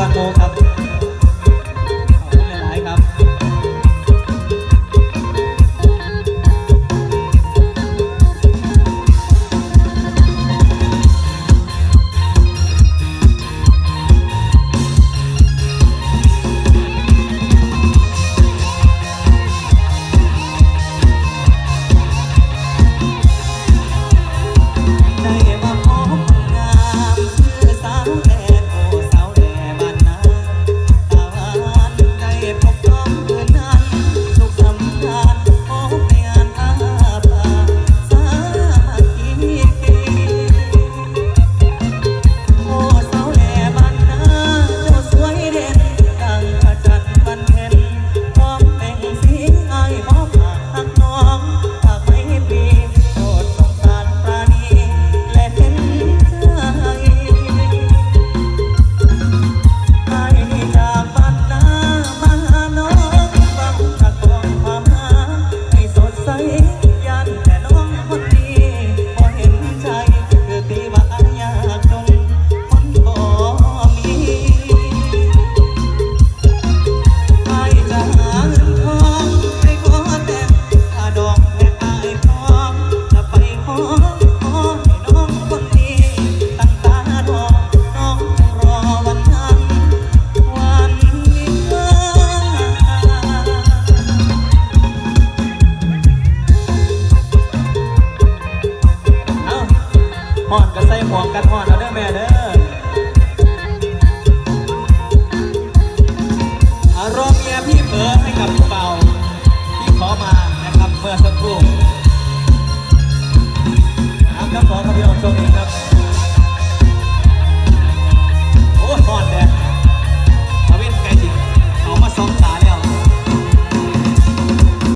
I don't have Kato อนก็ใส่หมวกกันหอนเอาเด้อแม่เด้อ